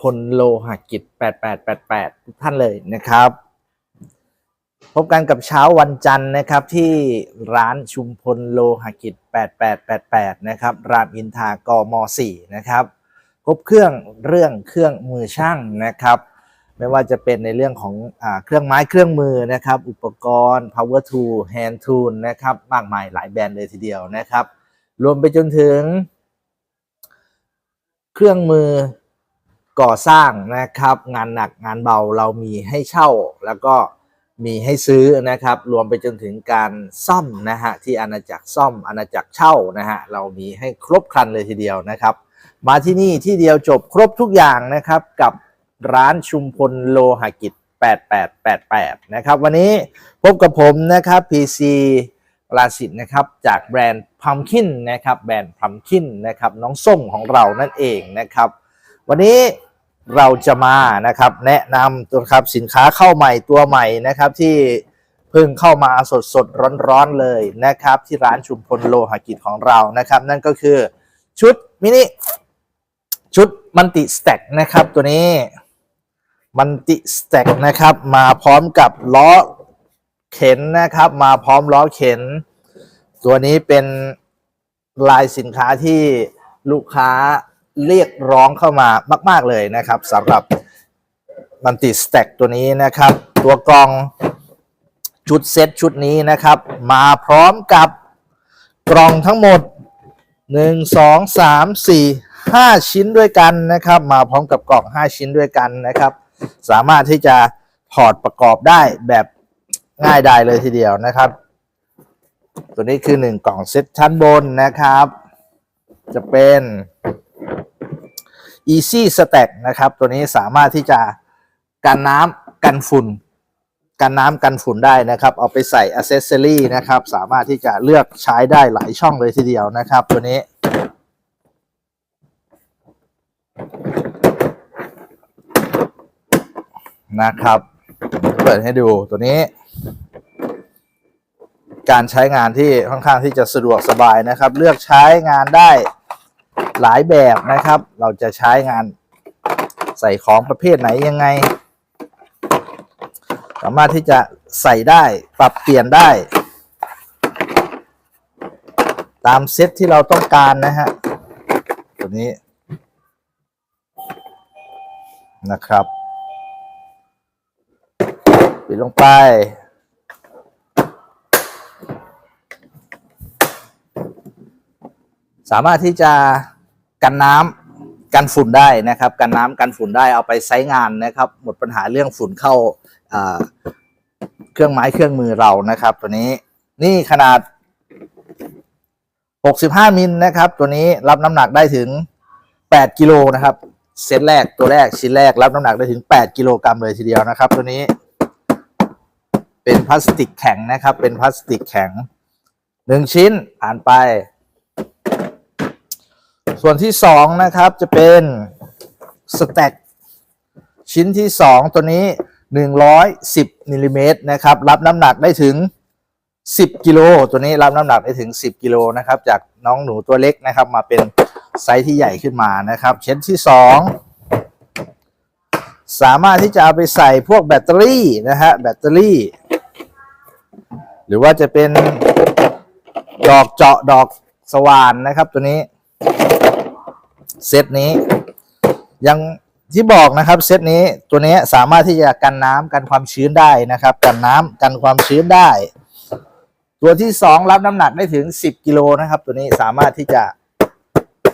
พลโลหะกิจ 8888 ทุกท่านเลยนะครับ พบกันกับเช้าวันจันทร์นะครับที่ร้านชุมพลโลหะกิจ 8888 นะครับ รามอินทากม 4 นะครับ ครบเครื่องเรื่องเครื่องมือช่างนะครับ ไม่ว่าจะเป็นในเรื่องของอเครื่องไม้เครื่องมือนะครับ อุปกรณ์ power tool hand tool นะครับ มากมายหลายแบรนด์เลยทีเดียวนะครับ รวมไปจนถึงเครื่องมือ ก่อสร้างนะครับ งานหนักงานเบาเรามีให้เช่า แล้วก็มีให้ซื้อนะครับ รวมไปจนถึงการซ่อมนะฮะที่อาณาจักรซ่อมอาณาจักรเช่านะฮะเรามีให้ครบครันเลยทีเดียวนะครับ มาที่นี่ที่เดียวจบครบทุกอย่างนะครับกับร้านชุมพลโลหกิจ 8888 นะครับ วันนี้พบกับผมนะครับ PC ปราสิทธ์นะครับจากแบรนด์ Pumpkin นะครับแบรนด์ Pumpkin นะครับน้องส้มของเรานั่นเองนะครับ วันนี้ เราจะมานะครับแนะนำตัวครับสินค้าเข้าใหม่ตัวใหม่นะครับที่เพิ่งเข้ามาสดสดร้อนร้อนๆเลยนะครับ ที่ร้านชุมพลโลหะกิจของเรานะครับ นั่นก็คือชุดมินิชุดมันติสแต็กนะครับตัวนี้มันติสแต็กนะครับ มาพร้อมกับล้อเข็นนะครับ มาพร้อมล้อเข็น ตัวนี้เป็นลายสินค้าที่ลูกค้า เรียกร้องเข้ามามาก ๆเลยนะครับสำหรับมันติสแต็กตัวนี้นะครับ ตัวกรองชุดเซตชุดนี้นะครับ มาพร้อมกับกล่องทั้งหมดหนึ่งสองสามสี่ห้าชิ้นด้วยกันนะครับ มาพร้อมกับกล่องห้าชิ้นด้วยกันนะครับ สามารถที่จะถอดประกอบได้แบบง่ายดายเลยทีเดียวนะครับ ตัวนี้คือหนึ่งกล่องเซตชั้นบนนะครับ จะเป็น Easy Stack นะครับ ตัวนี้สามารถที่จะกันน้ำกันฝุ่น กันน้ำกันฝุ่นได้นะครับ เอาไปใส่อ c เซสซอรี่นะครับ สามารถที่จะเลือกใช้ได้หลายช่องเลยทีเดียวนะครับ ตัวนี้นะครับ เปิดให้ดูตัวนี้ การใช้งานที่ค่อนข้างที่จะสะดวกสบายนะครับ เลือกใช้งานได้ หลายแบบนะครับ เราจะใช้งานใส่ของประเภทไหนยังไง สามารถที่จะใส่ได้ปรับเปลี่ยนได้ ตามเซตที่เราต้องการนะฮะตัวนี้นะครับ ปิดลงไป สามารถที่จะกันน้ำกันฝุ่นได้นะครับ กันน้ำกันฝุ่นได้เอาไปใช้งานนะครับ หมดปัญหาเรื่องฝุ่นเข้าเครื่องไม้เครื่องมือเรานะครับ ตัวนี้นี่ขนาด 65 มิลนะครับ ตัวนี้รับน้ำหนักได้ถึง 8 กิโลนะครับ เซตแรกตัวแรกชิ้นแรกรับน้ำหนักได้ถึง 8 กิโลกรัมเลยทีเดียวนะครับ ตัวนี้เป็นพลาสติกแข็งนะครับ เป็นพลาสติกแข็งหนึ่งชิ้นผ่านไป ส่วนที่สองนะครับจะเป็นสแต็กชิ้นที่สองตัวนี้ 110มิลลิเมตรนะครับ รับน้ำหนักได้ถึง 10กิโลตัวนี้รับน้ำหนักได้ถึง 10กิโลนะครับ จากน้องหนูตัวเล็กนะครับ มาเป็นไซส์ที่ใหญ่ขึ้นมานะครับ ชิ้นที่สองสามารถที่จะเอาไปใส่พวกแบตเตอรี่นะฮะแบตเตอรี่ หรือว่าจะเป็นดอกเจาะดอกสว่านนะครับตัวนี้ เซตนี้ ยังที่บอกนะครับเซตนี้ตัวนี้สามารถที่จะกันน้ำกันความชื้นได้นะครับ กันน้ำกันความชื้นได้ ตัวที่สองรับน้ำหนักได้ถึง 10กิโลนะครับ ตัวนี้สามารถที่จะ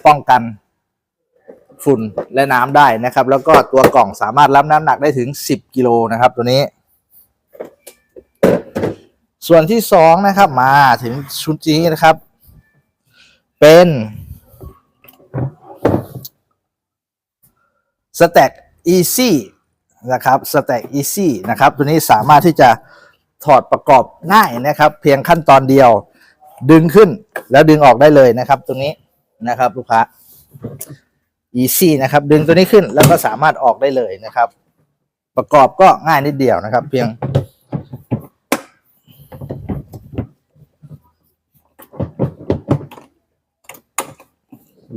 ป้องกันฝุ่นและน้ำได้นะครับ แล้วก็ตัวกล่องสามารถรับน้ำหนักได้ถึง 10กิโลนะครับ ตัวนี้ ส่วนที่สองนะครับมาถึงชุดนี้นะครับ เป็น สแต็กอีซี่นะครับสแต็กอีซี่นะครับ ตัวนี้สามารถที่จะถอดประกอบง่ายนะครับ เพียงขั้นตอนเดียวดึงขึ้นแล้วดึงออกได้เลยนะครับ ตรงนี้นะครับ ลูกค้า easy นะครับ ดึงตัวนี้ขึ้นแล้วก็สามารถออกได้เลยนะครับ ประกอบก็ง่ายนิดเดียวนะครับ เพียง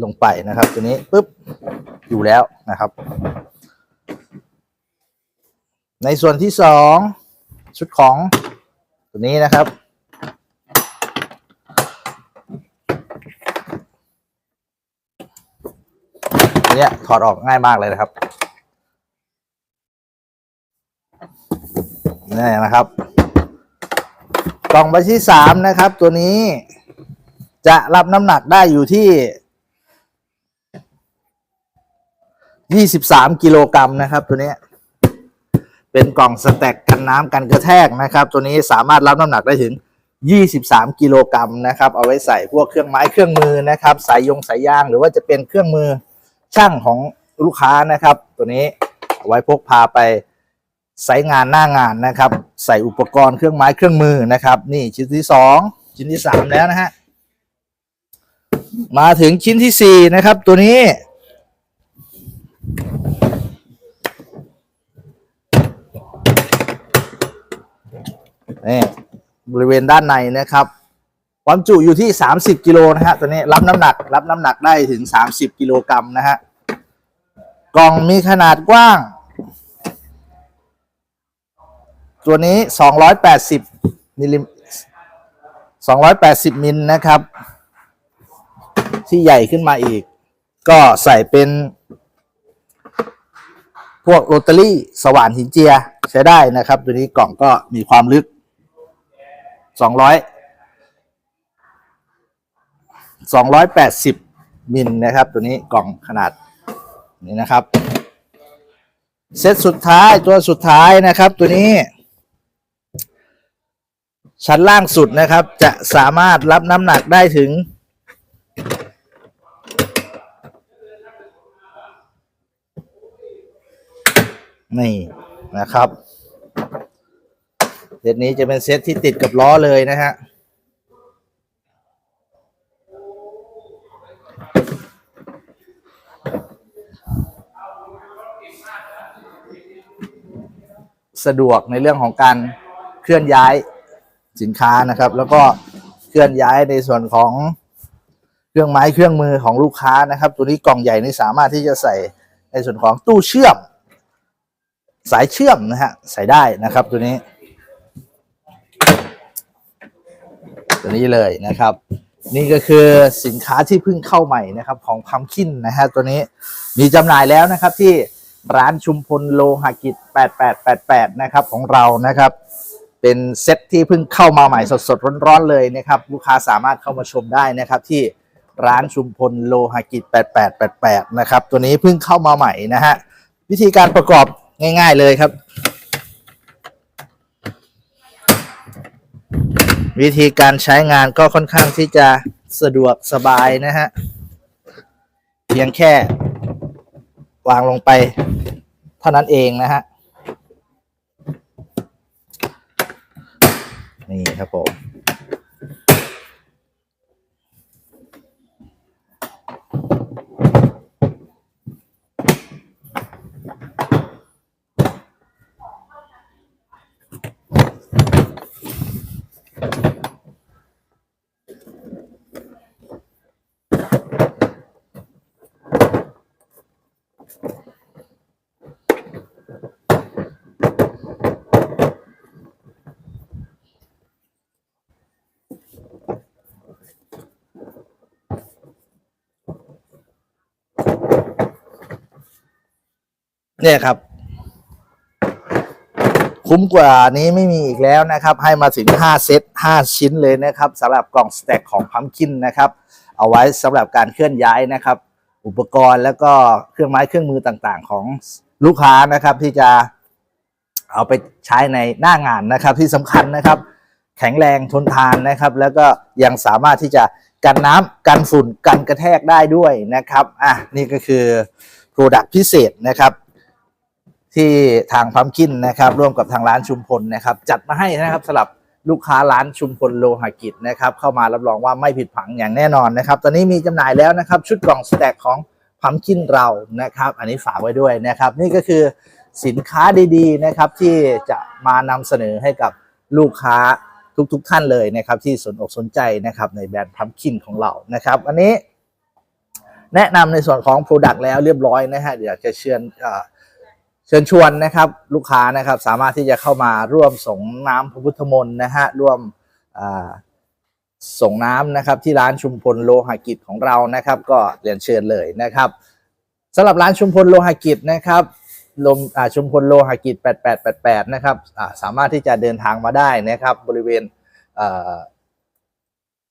ลงไปนะครับ ตัวนี้ปุ๊บอยู่แล้วนะครับ ในส่วนที่สองชุดของตัวนี้นะครับอันเนี้ยถอดออกง่ายมากเลยนะครับนี่นะครับ กล่องใบที่สามนะครับ ตัวนี้จะรับน้ำหนักได้อยู่ที่ 23กิโลกรัมนะครับ ตัวนี้เป็นกล่องสแต็กกันน้ำกันกระแทกนะครับ ตัวนี้สามารถรับน้ำหนักได้ถึง 23 กิโลกรัมนะครับ เอาไว้ใส่พวกเครื่องไม้เครื่องมือนะครับ สายยงสายยางหรือว่าจะเป็นเครื่องมือช่างของลูกค้านะครับ ตัวนี้เอาไว้พกพาไปใช้งานหน้างานนะครับ ใส่อุปกรณ์เครื่องไม้เครื่องมือนะครับ นี่ชิ้นที่สองชิ้นที่สามแล้วนะฮะมาถึงชิ้นที่สี่นะครับ ตัวนี้ นี่บริเวณด้านในนะครับ ความจุอยู่ที่ 30 กิโลนะฮะตัวนี้รับน้ำหนักรับน้ำหนักได้ถึง 30 กิโลกรัมนะฮะกล่องมีขนาดกว้าง ตัวนี้ 280มิลลิ280 มิลนะครับ ที่ใหญ่ขึ้นมาอีก ก็ใส่เป็นพวกโรตารี่สว่านหินเจียใช้ได้นะครับ ตัวนี้กล่องก็มีความลึก สองร้อยสองร้อยแปดสิบมิลนะครับ ตัวนี้กล่องขนาดนี้นะครับ เซตสุดท้ายตัวสุดท้ายนะครับ ตัวนี้ ชั้นล่างสุดนะครับ จะสามารถรับน้ำหนักได้ถึงนี่นะครับ เซตนี้จะเป็นเซตที่ติดกับล้อเลยนะฮะสะดวกในเรื่องของการเคลื่อนย้ายสินค้านะครับ แล้วก็เคลื่อนย้ายในส่วนของเครื่องไม้เครื่องมือของลูกค้านะครับ ตัวนี้กล่องใหญ่นี่สามารถที่จะใส่ในส่วนของตู้เชื่อม สายเชื่อมนะฮะใส่ได้นะครับตัวนี้ ตัวนี้เลยนะครับ นี่ก็คือสินค้าที่เพิ่งเข้าใหม่นะครับของพัมคินนะฮะตัวนี้มีจำหน่ายแล้วนะครับที่ร้านชุมพลโลหะกิจ 8888 นะครับของเรานะครับ เป็นเซ็ตที่เพิ่งเข้ามาใหม่สดๆร้อนๆเลยนะครับ ลูกค้าสามารถเข้ามาชมได้นะครับที่ร้านชุมพลโลหะกิจ 8888 นะครับ ตัวนี้เพิ่งเข้ามาใหม่นะฮะวิธีการประกอบง่าย ๆเลยครับ วิธีการใช้งานก็ค่อนข้างที่จะสะดวกสบายนะฮะ เพียงแค่ วางลงไป เท่านั้นเองนะฮะ นี่ครับผม เนี่ยครับ คุ้มกว่านี้ไม่มีอีกแล้วนะครับ ให้มาถึง 5 เซต 5 ชิ้นเลยนะครับสำหรับกล่องสแต็กของพัมคินนะครับ เอาไว้สำหรับการเคลื่อนย้ายนะครับ อุปกรณ์แล้วก็เครื่องไม้เครื่องมือต่างๆ ของลูกค้านะครับที่จะเอาไปใช้ในหน้างานนะครับ ที่สำคัญนะครับ แข็งแรงทนทานนะครับ แล้วก็ยังสามารถที่จะกันน้ำกันฝุ่นกันกระแทกได้ด้วยนะครับอะนี่ก็คือโปรดักต์พิเศษนะครับ ที่ทางพัมคินนะครับร่วมกับทางร้านชุมพลนะครับจัดมาให้นะครับสำหรับลูกค้าร้านชุมพลโลหะกิจนะครับเข้ามารับรองว่าไม่ผิดผังอย่างแน่นอนนะครับ ตอนนี้มีจำหน่ายแล้วนะครับชุดกล่องสแต็กของพัมคินเรานะครับ อันนี้ฝากไว้ด้วยนะครับ นี่ก็คือสินค้าดีๆนะครับที่จะมานำเสนอให้กับลูกค้าทุกๆท่านเลยนะครับ ที่สนอกสนใจนะครับในแบรนด์พัมคินของเรานะครับ อันนี้แนะนำในส่วนของ Product แล้วเรียบร้อยนะฮะเดี๋ยวจะเชิญ เชิญชวนนะครับลูกค้านะครับสามารถที่จะเข้ามาร่วมส่งน้ำพระพุทธมนต์นะฮะร่วมส่งน้ำนะครับที่ร้านชุมพลโลหะกิจของเรานะครับ ก็เรียนเชิญเลยนะครับสำหรับร้านชุมพลโลหะกิจนะครับลมชุมพลโลหะกิจ 8888 นะครับสามารถที่จะเดินทางมาได้นะครับ บริเวณ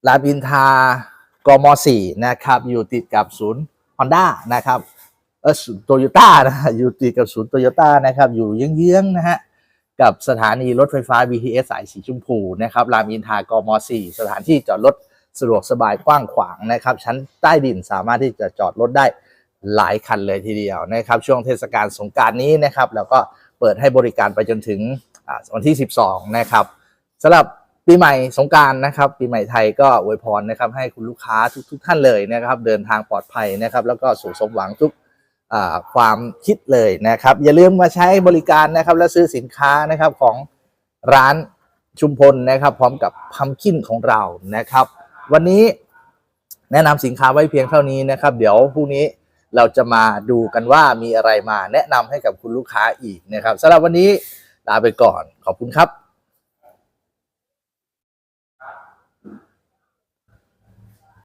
รามอินทากม 4 นะครับ อยู่ติดกับศูนย์ Honda นะครับ เออโตโยต้านะฮะอยู่ติดกับศูนย์โตโยต้านะครับ อยู่เยื้องๆนะฮะกับสถานีรถไฟฟ้า BTS สายสีชมพูนะครับรามอินทากม 4 สถานที่จอดรถสะดวกสบายกว้างขวางนะครับ ชั้นใต้ดินสามารถที่จะจอดรถได้หลายคันเลยทีเดียวนะครับ ช่วงเทศกาลสงการนี้นะครับแล้วก็เปิดให้บริการไปจนถึงวันที่ 12 นะครับสำหรับปีใหม่สงการนะครับ ปีใหม่ไทยก็อวยพรนะครับ ให้คุณลูกค้าทุกๆท่านเลยนะครับ เดินทางปลอดภัยนะครับ แล้วก็สู่สมหวังทุก ความคิดเลยนะครับ อย่าลืมมาใช้บริการนะครับ และซื้อสินค้านะครับของร้านชุมพลนะครับ พร้อมกับพัมคินของเรานะครับ วันนี้แนะนำสินค้าไว้เพียงเท่านี้นะครับ เดี๋ยวพรุ่งนี้เราจะมาดูกันว่ามีอะไรมาแนะนำให้กับคุณลูกค้าอีกนะครับสำหรับวันนี้ลาไปก่อนขอบคุณครับ